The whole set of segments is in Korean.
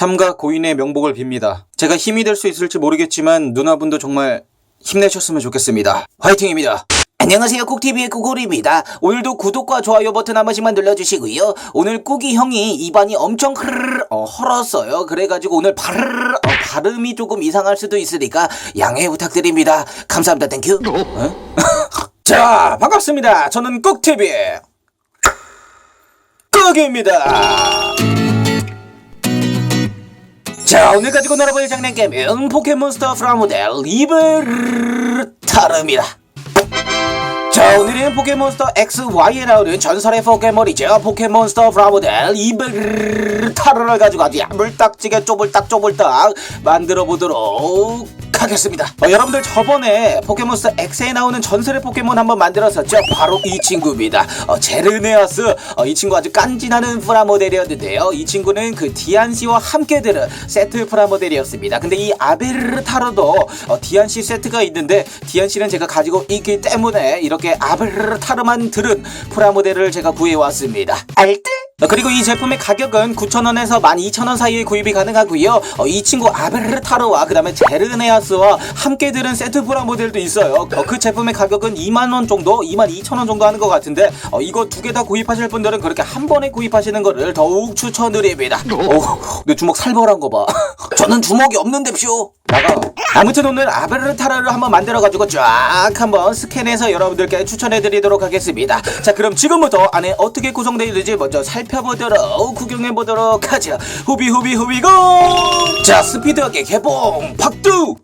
삼가 고인의 명복을 빕니다. 제가 힘이 될 수 있을지 모르겠지만 누나분도 정말 힘내셨으면 좋겠습니다. 화이팅입니다. 안녕하세요 쿡TV의 꾸골입니다 오늘도 구독과 좋아요 버튼 한 번씩만 눌러주시고요 오늘 꾸기 형이 입안이 엄청 흐르르 어, 헐었어요 그래가지고 오늘 바르르 어, 발음이 조금 이상할 수도 있으니까 양해 부탁드립니다 감사합니다 땡큐 자, 반갑습니다. 저는 꾹TV 꾹입니다. 자 오늘 가지고 놀아볼 장난감은 포켓몬스터 프라모델 리브타르입니다 자 오늘은 포켓몬스터 XY에 나오는 전설의 포켓몬이죠 포켓몬스터 프라모델 이브타르를 가지고 아주 야물딱지게 쪼물딱 쪼물딱 만들어 보도록 하겠습니다. 어, 여러분들 저번에 포켓몬스터 X에 나오는 전설의 포켓몬 한번 만들었었죠? 바로 이 친구입니다. 어, 제르네아스. 어, 이 친구 아주 깐진하는 프라모델이었는데요. 이 친구는 그 디안씨와 함께 들은 세트 프라모델이었습니다. 근데 이 아베르타르도 어, 디안씨 세트가 있는데 디안씨는 제가 가지고 있기 때문에 이렇게 아베르타르만 들은 프라모델을 제가 구해왔습니다 알뜰? 어, 그리고 이 제품의 가격은 9,000원에서 12,000원 사이에 구입이 가능하고요. 어, 이 친구 아베르타르와 그 다음에 제르네아스와 함께 들은 세트 프라 모델도 있어요. 어, 그 제품의 가격은 2만 원 정도, 22,000원 정도 하는 것 같은데 어, 이거 두 개 다 구입하실 분들은 그렇게 한 번에 구입하시는 거를 더욱 추천드립니다. 어, 내 주먹 살벌한 거 봐. 저는 주먹이 없는데쇼. 나가. 아무튼 오늘 아베르타르를 한번 만들어가지고 쫙 한번 스캔해서 여러분들께 추천해드리도록 하겠습니다. 자, 그럼 지금부터 안에 어떻게 구성되어 있는지 먼저 살펴보도록 구경해보도록 하죠. 후비 후비 후비고! 자, 스피드하게 개봉! 박두!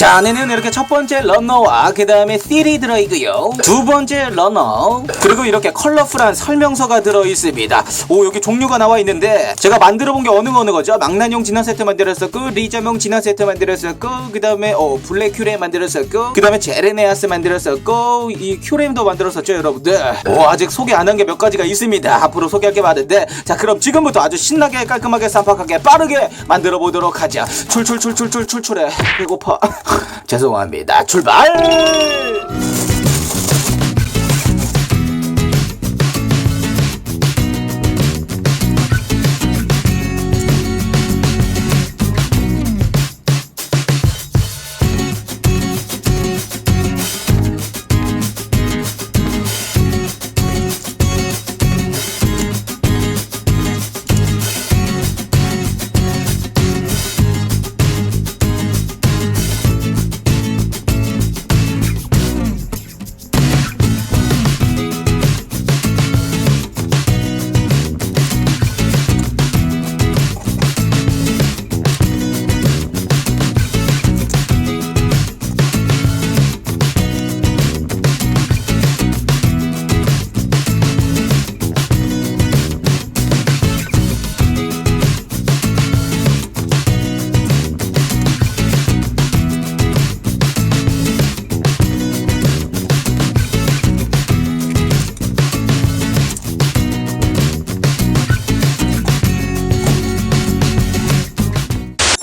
자 안에는 이렇게 첫 번째 러너와 그 다음에 읨이 들어있고요. 두 번째 러너 그리고 이렇게 컬러풀한 설명서가 들어있습니다. 오 여기 종류가 나와 있는데 제가 만들어 본 게 어느 어느 거죠? 망나뇽 진화 세트 만들었었고 리자몽 진화 세트 만들었었고 그 다음에 어 블랙 큐레 만들었었고 그 다음에 제레네아스 만들었었고 이 큐렘도 만들었었죠 여러분들? 오 아직 소개 안 한 게 몇 가지가 있습니다. 앞으로 소개할 게 많은데. 자 그럼 지금부터 아주 신나게 깔끔하게 쌈박하게 빠르게 만들어 보도록 하자 출출출출출 출출해. 배고파 죄송합니다. 출발!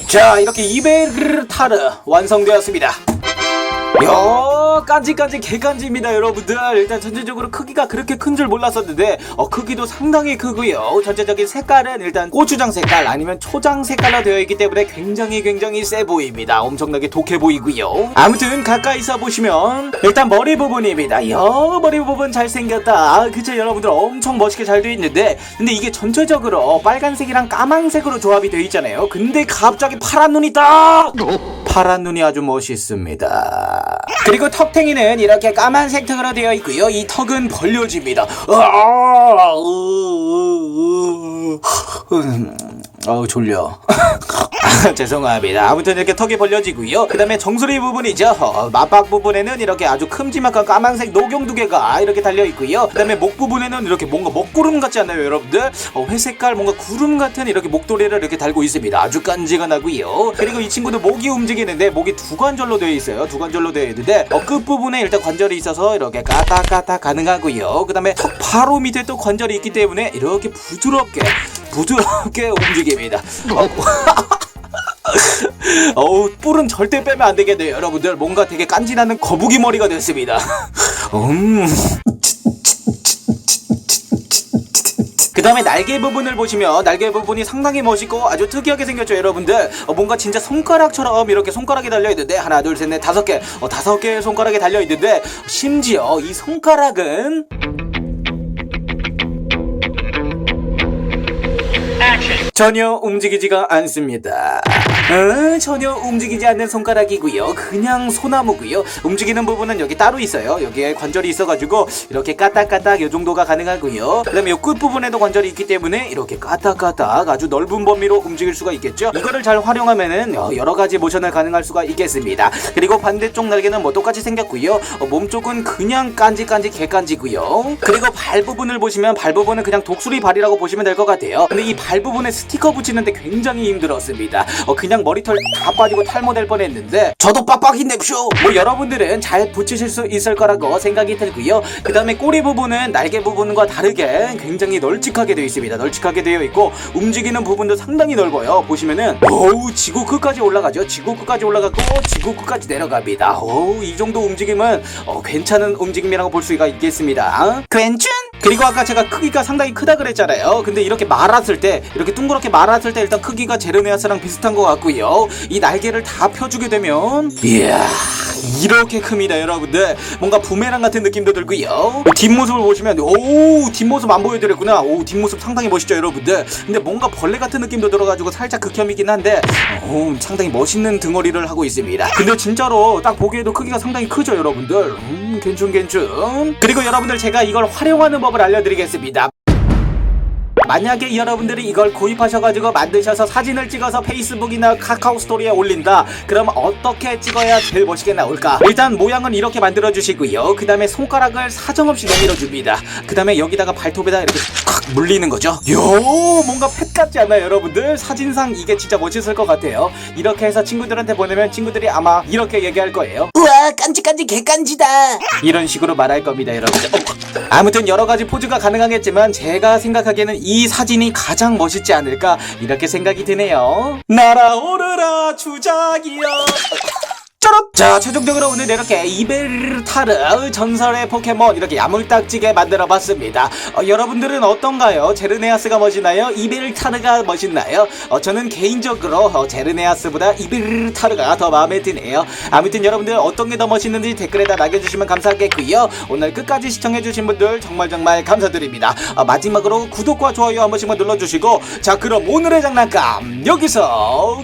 자, 이렇게 이베르타르 완성되었습니다. 야, 깐지깐지 개깐지입니다, 여러분들. 일단 전체적으로 크기가 그렇게 큰 줄 몰랐었는데, 어, 크기도 상당히 크고요. 전체적인 색깔은 일단 고추장 색깔 아니면 초장 색깔로 되어 있기 때문에 굉장히 굉장히 세 보입니다. 엄청나게 독해 보이고요. 아무튼 가까이서 보시면 일단 머리 부분입니다. 야, 머리 부분 잘생겼다. 그쵸, 여러분들 엄청 멋있게 잘 되어 있는데, 근데 이게 전체적으로 빨간색이랑 까만색으로 조합이 되어 있잖아요. 근데 갑자기 파란 눈이 딱! 파란 눈이 아주 멋있습니다. 그리고 턱탱이는 이렇게 까만색 턱으로 되어 있고요. 이 턱은 벌려집니다. 으아, 으, 으, 으. 음, 졸려. 죄송합니다. 아무튼 이렇게 턱이 벌려지고요. 그 다음에 정수리 부분이죠. 어, 맞박 부분에는 이렇게 아주 큼지막한 까만색 녹용 두 개가 이렇게 달려 있고요. 그 다음에 목 부분에는 이렇게 뭔가 먹구름 같지 않나요, 여러분들? 어, 회색깔 뭔가 구름 같은 이렇게 목도리를 이렇게 달고 있습니다. 아주 깐지가나고요. 그리고 이 친구도 목이 움직이는데 목이 두 관절로 되어 있어요. 두 관절로 되어 있는데 어, 끝 부분에 일단 관절이 있어서 이렇게 까딱까딱 가능하고요. 그 다음에 턱 바로 밑에 또 관절이 있기 때문에 이렇게 부드럽게 부드럽게 움직입니다. 어, 어우 뿔은 절대 빼면 안 되겠네요 여러분들 뭔가 되게 깐지나는 거북이 머리가 됐습니다. 음. 다음에 날개 부분을 보시면 날개 부분이 상당히 멋있고 아주 특이하게 생겼죠 여러분들. 어, 뭔가 진짜 손가락처럼 이렇게 손가락이 달려있는데 하나 둘 셋 넷 다섯 개. 어, 다섯 개의 손가락이 달려있는데 심지어 이 손가락은 전혀 움직이지가 않습니다. 어, 전혀 움직이지 않는 손가락이고요. 그냥 소나무고요. 움직이는 부분은 여기 따로 있어요. 여기에 관절이 있어가지고 이렇게 까딱까딱 이 정도가 가능하고요. 그다음에 이 끝부분에도 관절이 있기 때문에 이렇게 까딱까딱 아주 넓은 범위로 움직일 수가 있겠죠. 이거를 잘 활용하면은 어, 여러 가지 모션을 가능할 수가 있겠습니다. 그리고 반대쪽 날개는 뭐 똑같이 생겼고요. 어, 몸 쪽은 그냥 깐지깐지 개깐지고요. 그리고 발 부분을 보시면 발 부분은 그냥 독수리 발이라고 보시면 될 것 같아요. 근데 이 발 부분에 스티커 붙이는데 굉장히 힘들었습니다. 어, 그냥 머리털 다 빠지고 탈모될 뻔했는데 저도 빡빡이 냅쇼. 뭐 여러분들은 잘 붙이실 수 있을 거라고 생각이 들고요. 그 다음에 꼬리 부분은 날개 부분과 다르게 굉장히 널찍하게 되어 있습니다. 널찍하게 되어 있고 움직이는 부분도 상당히 넓어요. 보시면은 어우 지구 끝까지 올라가죠. 지구 끝까지 올라가고 지구 끝까지 내려갑니다. 어우 이 정도 움직임은 어, 괜찮은 움직임이라고 볼 수가 있겠습니다. 괜춘? 그리고 아까 제가 크기가 상당히 크다 그랬잖아요. 근데 이렇게 말았을 때, 이렇게 둥그렇게 말았을 때 일단 크기가 제르메아스랑 비슷한 것 같고요. 이 날개를 다 펴주게 되면, 이야, 이렇게 큽니다, 여러분들. 뭔가 부메랑 같은 느낌도 들고요. 뒷모습을 보시면, 오, 뒷모습 안 보여드렸구나. 오, 뒷모습 상당히 멋있죠, 여러분들. 근데 뭔가 벌레 같은 느낌도 들어가지고 살짝 극혐이긴 한데, 오, 상당히 멋있는 등어리를 하고 있습니다. 근데 진짜로 딱 보기에도 크기가 상당히 크죠, 여러분들. 음, 괜춘, 괜춘. 그리고 여러분들 제가 이걸 활용하는 법을 알려드리겠습니다. 만약에 여러분들이 이걸 구입하셔가지고 만드셔서 사진을 찍어서 페이스북이나 카카오 스토리에 올린다. 그럼 어떻게 찍어야 제일 멋있게 나올까? 일단 모양은 이렇게 만들어 주시고요. 그 다음에 손가락을 사정없이 내밀어 줍니다. 그 다음에 여기다가 발톱에다 이렇게 콱 물리는 거죠. 요 뭔가 펫 같지 않나요 여러분들? 사진상 이게 진짜 멋있을 것 같아요. 이렇게 해서 친구들한테 보내면 친구들이 아마 이렇게 얘기할 거예요. 우와 깐지깐지 개깐지다. 이런 식으로 말할 겁니다, 여러분들. 어, 아무튼 여러 가지 포즈가 가능하겠지만 제가 생각하기에는 이 사진이 가장 멋있지 않을까 이렇게 생각이 드네요. 날아오르라 주작이여. 쩌럽! 자, 최종적으로 오늘 이렇게 이베르타르 전설의 포켓몬 이렇게 야물딱지게 만들어봤습니다. 어, 여러분들은 어떤가요? 제르네아스가 멋있나요? 이베르타르가 멋있나요? 어, 저는 개인적으로 어, 제르네아스보다 이베르타르가 더 마음에 드네요. 아무튼 여러분들 어떤 게 더 멋있는지 댓글에다 남겨주시면 감사하겠고요. 오늘 끝까지 시청해주신 분들 정말 정말 감사드립니다. 어, 마지막으로 구독과 좋아요 한 번씩만 눌러주시고 자 그럼 오늘의 장난감 여기서